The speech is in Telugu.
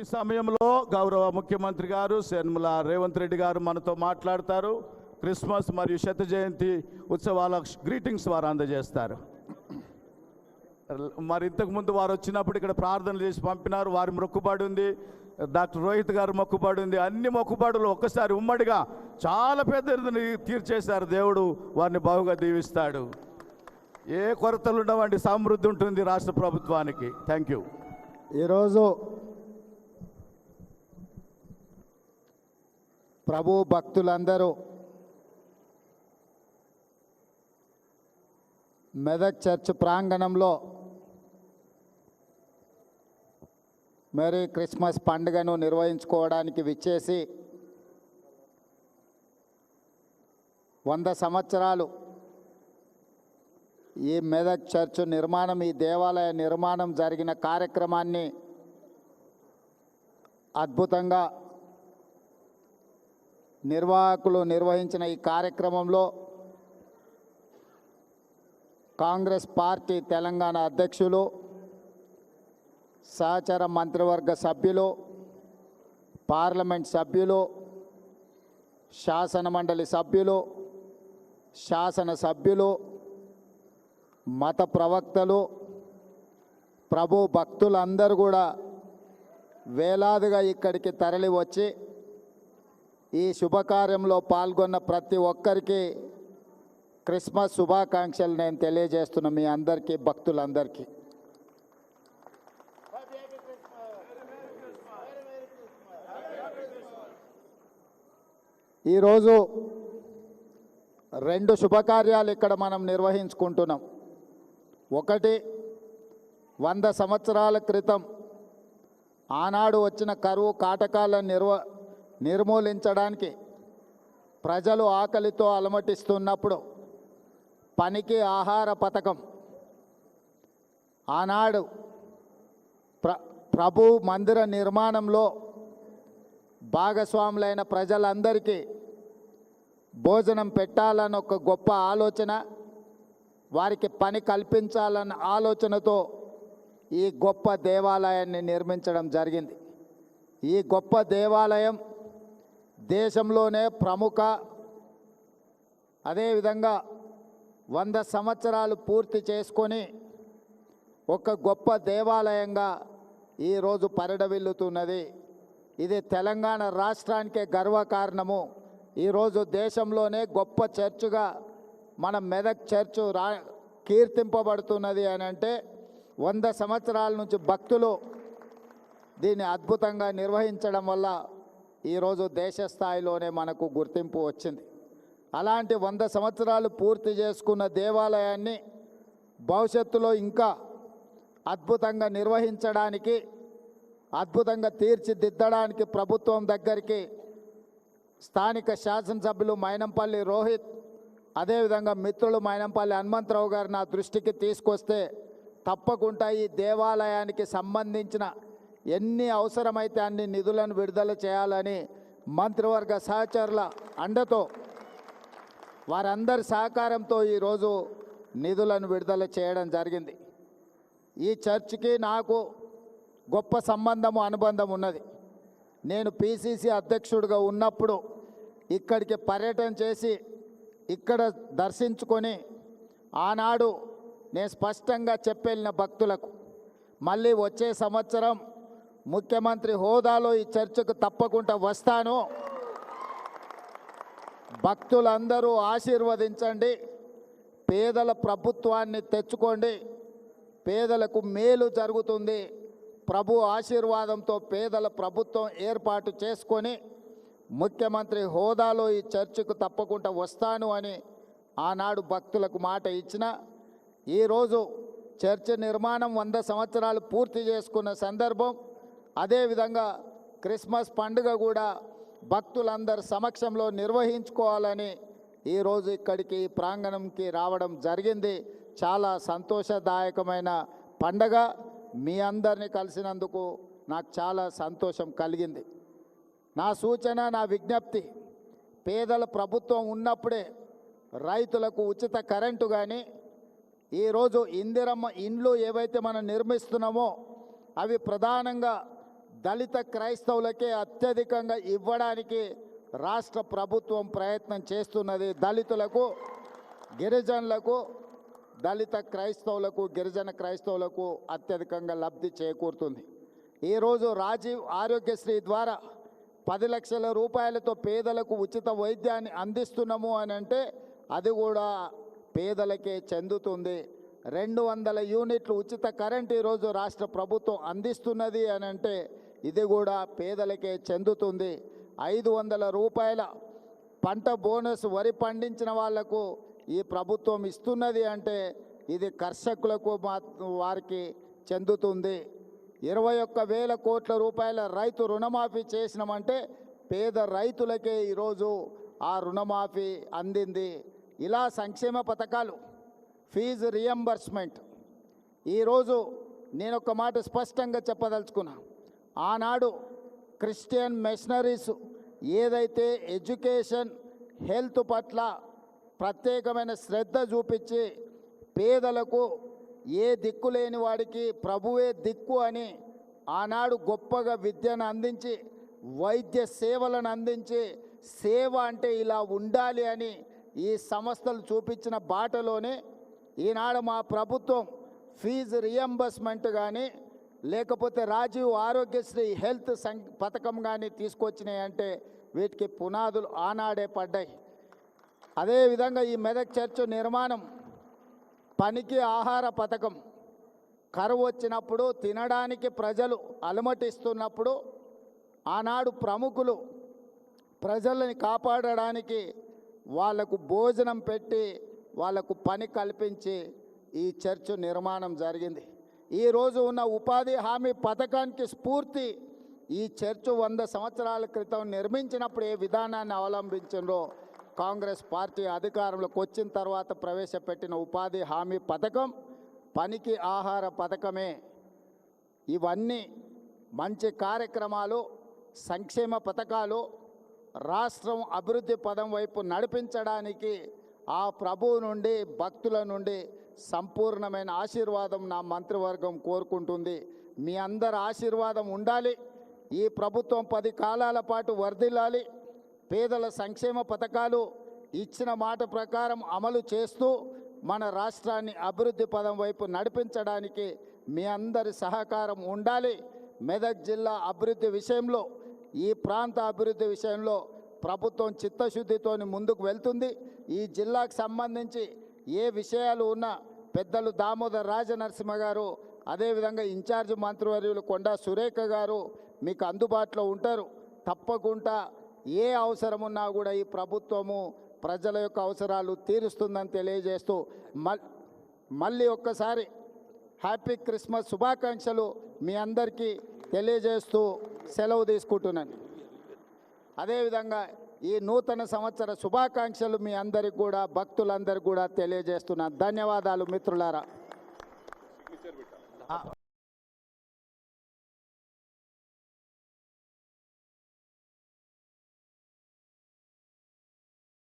ఈ సమయంలో గౌరవ ముఖ్యమంత్రి గారు శర్మల రేవంత్ రెడ్డి గారు మనతో మాట్లాడతారు. క్రిస్మస్ మరియు శత జయంతి ఉత్సవాల గ్రీటింగ్స్ వారు అందజేస్తారు. మరి ఇంతకుముందు వారు వచ్చినప్పుడు ఇక్కడ ప్రార్థనలు చేసి పంపినారు. వారి మొక్కుబడి ఉంది. డాక్టర్ రోహిత్ గారు మొక్కుబడి ఉంది. అన్ని మొక్కుబడులు ఒక్కసారి ఉమ్మడిగా చాలా పెద్దది తీర్చేశారు దేవుడు. వారిని బాగుగా దీవిస్తాడు. ఏ కొరతలు ఉండవండి సమృద్ధి ఉంటుంది రాష్ట్ర ప్రభుత్వానికి. థ్యాంక్ యూ ఈరోజు ప్రభు భక్తులందరూ మెదక్ చర్చ్ ప్రాంగణంలో మేరీ క్రిస్మస్ పండుగను నిర్వహించుకోవడానికి విచ్చేసి వంద సంవత్సరాలు ఈ మెదక్ చర్చ్ నిర్మాణం ఈ దేవాలయ నిర్మాణం జరిగిన కార్యక్రమాన్ని అద్భుతంగా నిర్వాహకులు నిర్వహించిన ఈ కార్యక్రమంలో కాంగ్రెస్ పార్టీ తెలంగాణ అధ్యక్షులు సహచర మంత్రివర్గ సభ్యులు పార్లమెంట్ సభ్యులు శాసన మండలి సభ్యులు శాసన సభ్యులు మత ప్రవక్తలు ప్రభు భక్తులందరూ కూడా వేలాదిగా ఇక్కడికి తరలి వచ్చి ఈ శుభకార్యంలో పాల్గొన్న ప్రతి ఒక్కరికి క్రిస్మస్ శుభాకాంక్షలు నేను తెలియజేస్తున్న మీ అందరికీ భక్తులందరికీ. ఈరోజు రెండు శుభకార్యాలు ఇక్కడ మనం నిర్వహించుకుంటున్నాం. ఒకటి వంద సంవత్సరాల క్రితం ఆనాడు వచ్చిన కరువు కాటకాలను నిర్వ నిర్మూలించడానికి ప్రజలు ఆకలితో అలమటిస్తున్నప్పుడు పనికి ఆహార పథకం. ఆనాడు ప్ర ప్రభు మందిర నిర్మాణంలో భాగస్వాములైన ప్రజలందరికీ భోజనం పెట్టాలని ఒక గొప్ప ఆలోచన వారికి పని కల్పించాలన్న ఆలోచనతో ఈ గొప్ప దేవాలయాన్ని నిర్మించడం జరిగింది. ఈ గొప్ప దేవాలయం దేశంలోనే ప్రముఖ అదేవిధంగా వంద సంవత్సరాలు పూర్తి చేసుకొని ఒక గొప్ప దేవాలయంగా ఈరోజు పరిడవిల్లుతున్నది. ఇది తెలంగాణ రాష్ట్రానికే గర్వకారణము. ఈరోజు దేశంలోనే గొప్ప చర్చిగా మన మెదక్ చర్చు రా కీర్తింపబడుతున్నది అని అంటే వంద సంవత్సరాల నుంచి భక్తులు దీన్ని అద్భుతంగా నిర్వహించడం వల్ల ఈరోజు దేశ స్థాయిలోనే మనకు గుర్తింపు వచ్చింది. అలాంటి వంద సంవత్సరాలు పూర్తి చేసుకున్న దేవాలయాన్ని భవిష్యత్తులో ఇంకా అద్భుతంగా నిర్వహించడానికి అద్భుతంగా తీర్చిదిద్దడానికి ప్రభుత్వం దగ్గరికి స్థానిక శాసనసభ్యులు మైనంపల్లి రోహిత్ అదేవిధంగా మిత్రులు మైనంపల్లి హనుమంతరావు గారు నా దృష్టికి తీసుకొస్తే తప్పకుండా ఈ దేవాలయానికి సంబంధించిన ఎన్ని అవసరమైతే అన్ని నిధులను విడుదల చేయాలని మంత్రివర్గ సహచరుల అండతో వారందరి సహకారంతో ఈరోజు నిధులను విడుదల చేయడం జరిగింది. ఈ చర్చికి నాకు గొప్ప సంబంధము అనుబంధం ఉన్నది. నేను పిసిసి అధ్యక్షుడిగా ఉన్నప్పుడు ఇక్కడికి పర్యటన చేసి ఇక్కడ దర్శించుకొని ఆనాడు నేను స్పష్టంగా చెప్పెళ్ళిన భక్తులకు మళ్ళీ వచ్చే సంవత్సరం ముఖ్యమంత్రి హోదాలో ఈ చర్చకు తప్పకుండా వస్తాను. భక్తులందరూ ఆశీర్వదించండి పేదల ప్రభుత్వాన్ని తెచ్చుకోండి పేదలకు మేలు జరుగుతుంది. ప్రభు ఆశీర్వాదంతో పేదల ప్రభుత్వం ఏర్పాటు చేసుకొని ముఖ్యమంత్రి హోదాలో ఈ చర్చకు తప్పకుండా వస్తాను అని ఆనాడు భక్తులకు మాట ఇచ్చిన ఈరోజు చర్చ్ నిర్మాణం వంద సంవత్సరాలు పూర్తి చేసుకున్న సందర్భం అదేవిధంగా క్రిస్మస్ పండుగ కూడా భక్తులందరి సమక్షంలో నిర్వహించుకోవాలని ఈరోజు ఇక్కడికి ప్రాంగణంకి రావడం జరిగింది. చాలా సంతోషదాయకమైన పండగ. మీ అందరినీ కలిసినందుకు నాకు చాలా సంతోషం కలిగింది. నా సూచన నా విజ్ఞప్తి. పేదల ప్రభుత్వం ఉన్నప్పుడే రైతులకు ఉచిత కరెంటు కానీ ఈరోజు ఇందిరమ్మ ఇండ్లు ఏవైతే మనం నిర్మిస్తున్నామో అవి ప్రధానంగా దళిత క్రైస్తవులకే అత్యధికంగా ఇవ్వడానికి రాష్ట్ర ప్రభుత్వం ప్రయత్నం చేస్తున్నది దళితులకు గిరిజనులకు దళిత క్రైస్తవులకు గిరిజన క్రైస్తవులకు అత్యధికంగా లబ్ధి చేకూరుతుంది. ఈరోజు రాజీవ్ ఆరోగ్యశ్రీ ద్వారా పది లక్షల రూపాయలతో పేదలకు ఉచిత వైద్యాన్ని అందిస్తున్నాము అని అంటే అది కూడా పేదలకే చెందుతుంది. రెండు వందల యూనిట్లు ఉచిత కరెంట్ ఈరోజు రాష్ట్ర ప్రభుత్వం అందిస్తున్నది అని అంటే ఇది కూడా పేదలకే చెందుతుంది. ఐదు వందల రూపాయల పంట బోనస్ వరి పండించిన వాళ్ళకు ఈ ప్రభుత్వం ఇస్తున్నది అంటే ఇది కర్షకులకు మా వారికి చెందుతుంది. ఇరవై ఒక్క వేల కోట్ల రూపాయల రైతు రుణమాఫీ చేసినామంటే పేద రైతులకే ఈరోజు ఆ రుణమాఫీ అందింది. ఇలా సంక్షేమ పథకాలు ఫీజు రియంబర్స్మెంట్. ఈరోజు నేను ఒక మాట స్పష్టంగా చెప్పదలుచుకున్నా. ఆనాడు క్రిస్టియన్ మిషనరీస్ ఏదైతే ఎడ్యుకేషన్ హెల్త్ పట్ల ప్రత్యేకమైన శ్రద్ధ చూపించి పేదలకు ఏ దిక్కు లేని వాడికి ప్రభువే దిక్కు అని ఆనాడు గొప్పగా విద్యను అందించి వైద్య సేవలను అందించి సేవ అంటే ఇలా ఉండాలి అని ఈ సంస్థలు చూపించిన బాటలోనే ఈనాడు మా ప్రభుత్వం ఫీజు రియంబర్స్మెంట్ కానీ లేకపోతే రాజీవ్ ఆరోగ్యశ్రీ హెల్త్ సం పథకం కానీ తీసుకొచ్చినాయి అంటే వీటికి పునాదులు ఆనాడే పడ్డాయి. అదేవిధంగా ఈ మెదక్ చర్చ్ నిర్మాణం పనికి ఆహార పథకం. కరువు వచ్చినప్పుడు తినడానికి ప్రజలు అలమటిస్తున్నప్పుడు ఆనాడు ప్రముఖులు ప్రజలని కాపాడడానికి వాళ్ళకు భోజనం పెట్టి వాళ్ళకు పని కల్పించి ఈ చర్చ్ నిర్మాణం జరిగింది. ఈరోజు ఉన్న ఉపాధి హామీ పథకానికి స్ఫూర్తి ఈ చర్చ్ వంద సంవత్సరాల క్రితం నిర్మించినప్పుడు ఏ విధానాన్ని అవలంబించిందో కాంగ్రెస్ పార్టీ అధికారంలోకి వచ్చిన తర్వాత ప్రవేశపెట్టిన ఉపాధి హామీ పథకం పనికి ఆహార పథకమే. ఇవన్నీ మంచి కార్యక్రమాలు సంక్షేమ పథకాలు రాష్ట్రం అభివృద్ధి పదం వైపు నడిపించడానికి ఆ ప్రభువు నుండి భక్తుల నుండి సంపూర్ణమైన ఆశీర్వాదం నా మంత్రివర్గం కోరుకుంటుంది. మీ అందరి ఆశీర్వాదం ఉండాలి. ఈ ప్రభుత్వం పది కాలాల పాటు వర్ధిల్లాలి. పేదల సంక్షేమ పథకాలు ఇచ్చిన మాట ప్రకారం అమలు చేస్తూ మన రాష్ట్రాన్ని అభివృద్ధి పదం వైపు నడిపించడానికి మీ అందరి సహకారం ఉండాలి. మెదక్ జిల్లా అభివృద్ధి విషయంలో ఈ ప్రాంత అభివృద్ధి విషయంలో ప్రభుత్వం చిత్తశుద్ధితో ముందుకు వెళ్తుంది. ఈ జిల్లాకు సంబంధించి ఏ విషయాలు ఉన్నా పెద్దలు దామోదర్ రాజనరసింహ గారు అదేవిధంగా ఇన్ఛార్జ్ మంత్రివర్యులు కొండా సురేఖ గారు మీకు అందుబాటులో ఉంటారు. తప్పకుండా ఏ అవసరం ఉన్నా కూడా ఈ ప్రభుత్వము ప్రజల యొక్క అవసరాలు తీరుస్తుందని తెలియజేస్తూ మళ్ళీ ఒక్కసారి హ్యాపీ క్రిస్మస్ శుభాకాంక్షలు మీ అందరికీ తెలియజేస్తూ సెలవు తీసుకుంటున్నాను. అదేవిధంగా ఈ నూతన సంవత్సర శుభాకాంక్షలు మీ అందరికి కూడా భక్తులందరికీ కూడా తెలియజేస్తున్నాను. ధన్యవాదాలు మిత్రులారా.